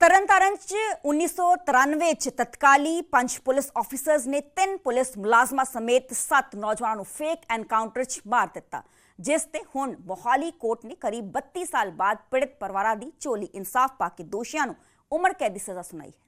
ਤਰਨਤਾਰਨ 'ਚ 1993 'ਚ ਤਤਕਾਲੀ ਪੰਜ ਪੁਲਿਸ ਆਫੀਸਰਸ ਨੇ ਤਿੰਨ ਪੁਲਿਸ ਮੁਲਾਜ਼ਮਾਂ ਸਮੇਤ 7 ਨੌਜਵਾਨਾਂ ਨੂੰ ਫੇਕ ਐਨਕਾਊਂਟਰ 'ਚ ਮਾਰ ਦਿੱਤਾ, ਜਿਸ ਤੇ ਹੁਣ ਮੋਹਾਲੀ ਕੋਰਟ ਨੇ ਕਰੀਬ 32 ਸਾਲ ਬਾਅਦ ਪੀੜਤ ਪਰਿਵਾਰਾਂ ਦੀ ਝੋਲੀ ਇਨਸਾਫ ਪਾ ਕੇ ਦੋਸ਼ੀਆਂ ਨੂੰ ਉਮਰ ਕੈਦ ਦੀ ਸਜ਼ਾ ਸੁਣਾਈ ਹੈ।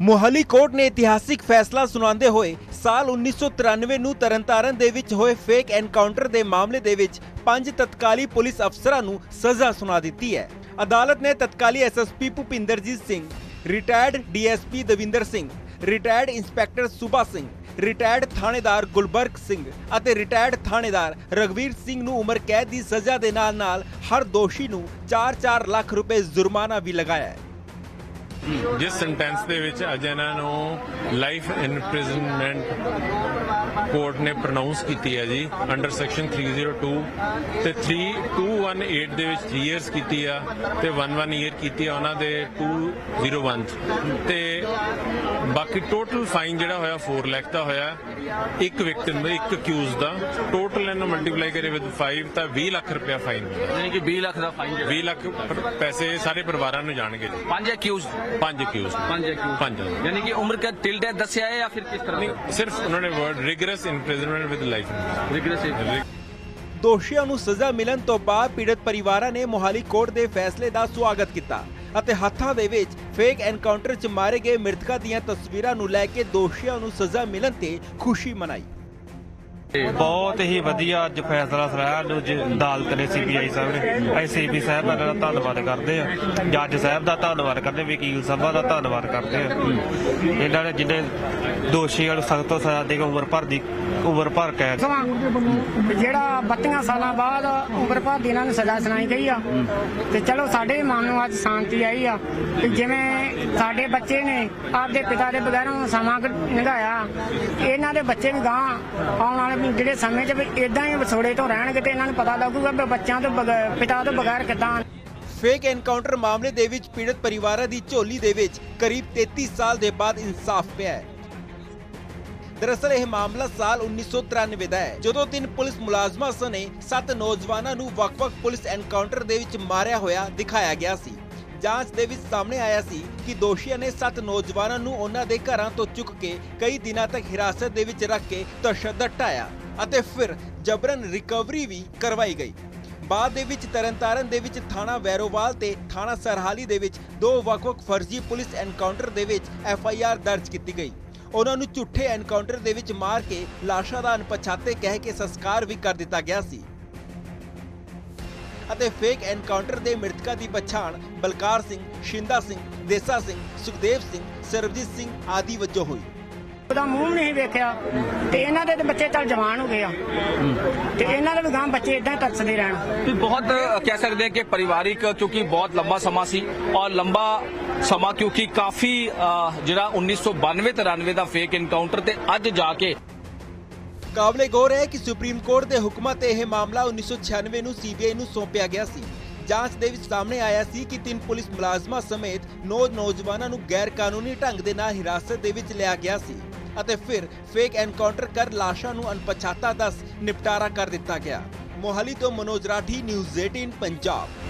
ਮੁਹਾਲੀ ਕੋਰਟ ਨੇ ਇਤਿਹਾਸਿਕ ਫੈਸਲਾ ਸੁਣਾਉਂਦੇ ਹੋਏ ਸਾਲ 1993 ਨੂੰ ਤਰਨਤਾਰਨ ਦੇ ਵਿੱਚ ਹੋਏ ਫੇਕ ਐਨਕਾਊਂਟਰ ਦੇ ਮਾਮਲੇ ਦੇ ਵਿੱਚ ਪੰਜ ਤਤਕਾਲੀ ਪੁਲਿਸ ਅਫਸਰਾਂ ਨੂੰ ਸਜ਼ਾ ਸੁਣਾ ਦਿੱਤੀ ਹੈ। ਅਦਾਲਤ ਨੇ ਤਤਕਾਲੀ SSP Bhupinderjit Singh retired DSP Davinder Singh retired inspector Suba Singh retired ਥਾਣੇਦਾਰ ਗੁਲਬਰਗ ਸਿੰਘ ਅਤੇ ਰਿਟਾਇਰਡ ਥਾਣੇਦਾਰ ਰਗਵੀਰ ਸਿੰਘ ਨੂੰ ਉਮਰ ਕੈਦ ਦੀ ਸਜ਼ਾ ਦੇ ਨਾਲ-ਨਾਲ ਹਰ ਦੋਸ਼ੀ ਨੂੰ 4-4 ਲੱਖ ਰੁਪਏ ਜੁਰਮਾਨਾ ਵੀ ਲਗਾਇਆ ਹੈ। ਜਿਸ ਸੈਂਟੈਂਸ ਦੇ ਵਿੱਚ ਅੱਜ ਇਹਨਾਂ ਨੂੰ ਲਾਈਫ ਇਨਪ੍ਰਿਜ਼ਨਮੈਂਟ ਕੋਰਟ ਨੇ ਪ੍ਰੋਨਾਂਸ ਕੀਤੀ ਹੈ ਜੀ ਅੰਡਰ ਸੈਕਸ਼ਨ 302 ਤੇ 3218 ਦੇ ਵਿੱਚ 3 ਇਅਰਸ ਕੀਤੀ ਆ ਤੇ 11 ਇਅਰ ਕੀਤੀ ਆ ਉਹਨਾਂ ਦੇ 201 ਤੇ ਬਾਕੀ ਟੋਟਲ ਫਾਈਨ ਜਿਹੜਾ ਹੋਇਆ 4 ਲੱਖ ਦਾ ਹੋਇਆ ਇੱਕ ਵਿਕਟਿਮ ਦਾ ਇੱਕ ਅਕਿਊਜ਼ ਦਾ। ਟੋਟਲ ਇਹਨੂੰ ਮਲਟੀਪਲਾਈ ਕਰੇ ਵਿਦ 5 ਤਾਂ 20 ਲੱਖ ਰੁਪਇਆ ਫਾਈਨ ਯਾਨੀ ਕਿ 20 ਲੱਖ ਦਾ ਫਾਈਨ 20 ਲੱਖ ਪੈਸੇ ਸਾਰੇ ਪਰਿਵਾਰਾਂ ਨੂੰ ਜਾਣਗੇ ਜੀ। ਪੰਜ ਅਕਿਊਜ਼ ਪੰਜ ਅਕਿਊਜ਼ ਪੰਜ। ਪੰਜ। ਯਾਨੀ ਕਿ ਉਮਰ ਕੈਦ ਟਿਲ ਡੈਥ ਦੱਸਿਆ ਹੈ ਜਾਂ ਫਿਰ ਕਿਸ ਤਰ੍ਹਾਂ? ਸਿਰਫ ਉਹਨਾਂ ਨੇ word rigorous imprisonment with life regressive ਦੋਸ਼ੀਆਂ ਨੂੰ ਸਜ਼ਾ ਮਿਲਣ ਤੋਂ ਬਾਅਦ ਪੀੜਤ ਪਰਿਵਾਰਾਂ ਨੇ ਮੋਹਾਲੀ ਕੋਰਟ ਦੇ ਫੈਸਲੇ ਦਾ ਸਵਾਗਤ ਕੀਤਾ ਅਤੇ ਹੱਥਾਂ ਦੇ ਵਿੱਚ ਫੇਕ ਐਨਕਾਊਂਟਰ 'ਚ ਮਾਰੇ ਗਏ ਮ੍ਰਿਤਕਾਂ ਦੀਆਂ ਤਸਵੀਰਾਂ ਨੂੰ ਲੈ ਕੇ ਦੋਸ਼ੀਆਂ ਨੂੰ ਸਜ਼ਾ ਮਿਲਣ ਤੇ ਖੁਸ਼ੀ ਮਨਾਈ। ਬਹੁਤ ਹੀ ਵਧੀਆ ਅੱਜ ਫੈਸਲਾ ਸੁਣਾਇਆ। ਜੋ ਅਦਾਲਤ ਨੇ ਸੀਬੀਆਈ ਸਾਹਿਬ ਨੇ। ਅਸੀਂ ਸਾਹਿਬ ਦਾ ਜਿਹੜਾ ਧੰਨਵਾਦ ਕਰਦੇ ਆ ਜੱਜ ਸਾਹਿਬ ਦਾ ਧੰਨਵਾਦ ਕਰਦੇ ਵਕੀਲ ਸਭਾ ਦਾ ਧੰਨਵਾਦ ਕਰਦੇ ਆ ਇਹਨਾਂ ਨੇ ਜਿਹਨੇ ਦੋਸ਼ੀਆਂ ਨੂੰ ਸਖਤ ਤੋਂ ਸਜ਼ਾ ਦੇ ਕੇ ਉਮਰ ਭਰ ਦੀ, ਉਮਰ ਭਰ ਕੈਦ ਜਿਹੜਾ 32 ਸਾਲਾਂ ਬਾਅਦ ਉਮਰ ਭਰ ਦੀ ਇਹਨਾਂ ਨੂੰ ਸਜ਼ਾ ਸੁਣਾਈ ਗਈ ਆ। ਤੇ ਚਲੋ ਸਾਡੇ ਮਨ ਨੂੰ ਅੱਜ ਸ਼ਾਂਤੀ ਆਈ ਆ। ਕਿ ਜਿਵੇਂ ਸਾਡੇ ਬੱਚੇ ਨੇ ਆਪਦੇ ਪਿਤਾ ਦੇ ਬਗੈਰੋਂ ਸਮਾਂ ਨਿਗਾਇਆ ਇਹਨਾਂ ਦੇ ਬੱਚੇ ਵੀ ਗਾਂ ਆਉਣ ਵਾਲੇ ਜਿਹੜੇ ਸਮੇਂ 'ਚ ਇਦਾਂ ਹੀ ਵਿਛੋੜੇ ਤੋਂ ਰਹਿਣਗੇ ਤੇ ਇਹਨਾਂ ਨੂੰ ਪਤਾ ਲੱਗੂਗਾ ਬੱਚਿਆਂ ਤੋਂ ਪਿਤਾ ਤੋਂ ਬਗੈਰ ਕਿੱਦਾਂ ਫੇਕ ਐਨਕਾਊਂਟਰ ਮਾਮਲੇ ਦੇ ਵਿੱਚ ਪੀੜਤ ਪਰਿਵਾਰਾਂ ਦੀ ਝੋਲੀ ਦੇ ਵਿੱਚ ਕਰੀਬ 33 ਸਾਲ ਦੇ ਬਾਅਦ ਇਨਸਾਫ ਪਿਆ ਹੈ। ਦਰਅਸਲ ਇਹ ਮਾਮਲਾ ਸਾਲ 1993 ਦਾ ਹੈ। ਜਦੋਂ ਤਿੰਨ ਪੁਲਿਸ ਮੁਲਾਜ਼ਮਾਂ ਸਣੇ, ਸੱਤ ਨੌਜਵਾਨਾਂ ਨੂੰ ਵੱਖ-ਵੱਖ ਪੁਲਿਸ ਐਨਕਾਊਂਟਰ ਦੇ ਵਿੱਚ ਮਾਰਿਆ ਹੋਇਆ ਦਿਖਾਇਆ ਗਿਆ ਸੀ। ਜਾਂਚ ਦੇ ਵਿੱਚ ਸਾਹਮਣੇ ਆਇਆ ਸੀ ਕਿ ਦੋਸ਼ੀਆਂ ਨੇ ਸੱਤ ਨੌਜਵਾਨਾਂ ਨੂੰ ਉਹਨਾਂ ਦੇ ਘਰਾਂ ਤੋਂ ਚੁੱਕ ਕੇ ਕਈ ਦਿਨਾਂ ਤੱਕ ਹਿਰਾਸਤ ਦੇ ਵਿੱਚ ਰੱਖ ਕੇ ਤਸ਼ੱਦਦ ਢਾਇਆ ਅਤੇ ਫਿਰ ਜਬਰਨ ਰਿਕਵਰੀ ਵੀ ਕਰਵਾਈ ਗਈ। ਬਾਅਦ ਦੇ ਵਿੱਚ ਤਰਨਤਾਰਨ ਦੇ ਵਿੱਚ ਥਾਣਾ ਵੈਰੋਵਾਲ ਤੇ ਥਾਣਾ ਸਰਹਾਲੀ ਦੇ ਵਿੱਚ ਦੋ ਵੱਖ-ਵੱਖ ਫਰਜ਼ੀ ਪੁਲਿਸ ਐਨਕਾਊਂਟਰ ਦੇ ਵਿੱਚ ਐਫ ਆਈ ਆਰ ਦਰਜ ਕੀਤੀ ਗਈ। ਉਹਨਾਂ ਨੂੰ ਝੂਠੇ ਐਨਕਾਊਂਟਰ ਦੇ ਵਿੱਚ ਮਾਰ ਕੇ ਲਾਸ਼ਾਂ ਦਾ ਅਣਪਛਾਤੇ ਕਹਿ ਕੇ ਸੰਸਕਾਰ ਵੀ ਕਰ ਦਿੱਤਾ ਗਿਆ ਸੀ। ਅਤੇ ਫੇਕ ਐਨਕਾਊਂਟਰ ਦੇ ਮ੍ਰਿਤਕਾਂ ਦੀ ਪਛਾਣ ਬਲਕਾਰ ਸਿੰਘ ਸ਼ਿੰਦਾ ਸਿੰਘ ਦੇਸਾ ਸਿੰਘ ਸੁਖਦੇਵ ਸਿੰਘ ਸਰਬਜੀਤ ਸਿੰਘ ਆਦਿ ਵਜੋਂ ਹੋਈ। ਉਹਦਾ ਮੂੰਹ ਨਹੀਂ ਵੇਖਿਆ ਤੇ ਇਹਨਾਂ ਦੇ ਤੇ ਬੱਚੇ ਤਾਂ ਜਵਾਨ ਹੋ ਗਏ ਆ। ਤੇ ਇਹਨਾਂ ਦੇ ਵੀ ਗਾਂ ਬੱਚੇ ਇਦਾਂ ਤਰਸਦੇ ਰਹਿਣ। ਵੀ ਬਹੁਤ ਕਹਿ ਸਕਦੇ ਕਿ ਪਰਿਵਾਰਿਕ ਕਿਉਂਕਿ ਬਹੁਤ ਲੰਬਾ ਸਮਾਂ ਸੀ ਔਰ ਲੰਬਾ ਸਮਾਂ ਕਿਉਂਕਿ ਕਾਫੀ ਜਿਹੜਾ 1992 93 ਦਾ ਫੇਕ ਇਨਕਾਊਂਟਰ ਤੇ ਅੱਜ ਜਾ ਕੇ ਕਾਬਲੇ ਗੌਰ ਹੈ ਕਿ ਸੁਪਰੀਮ ਕੋਰਟ ਦੇ ਹੁਕਮਾਂ ਤੇ ਇਹ ਮਾਮਲਾ 1996 ਨੂੰ ਸੀਬੀਆਈ ਨੂੰ ਸੌਂਪਿਆ ਗਿਆ ਸੀ। ਜਾਂਚ ਦੇ ਵਿੱਚ ਸਾਹਮਣੇ ਆਇਆ ਸੀ ਕਿ ਤਿੰਨ ਪੁਲਿਸ ਮੁਲਾਜ਼ਮਾਂ ਸਮੇਤ ਨੌ ਨੌਜਵਾਨਾਂ ਨੂੰ ਗੈਰ ਕਾਨੂੰਨੀ ਢੰਗ ਦੇ ਨਾਲ ਹਿਰਾਸਤ ਦੇ ਵਿੱਚ ਲਿਆ ਗਿਆ ਸੀ ਅਤੇ ਫਿਰ ਫੇਕ ਐਨਕਾਊਂਟਰ ਕਰ ਲਾਸ਼ਾਂ ਨੂੰ ਅਣਪਛਾਤਾ ਦੱਸ ਨਿਪਟਾਰਾ ਕਰ ਦਿੱਤਾ ਗਿਆ। ਮੋਹਾਲੀ ਤੋਂ ਮਨੋਜ ਰਾਠੀ, ਨਿਊਜ਼ 18 ਪੰਜਾਬ।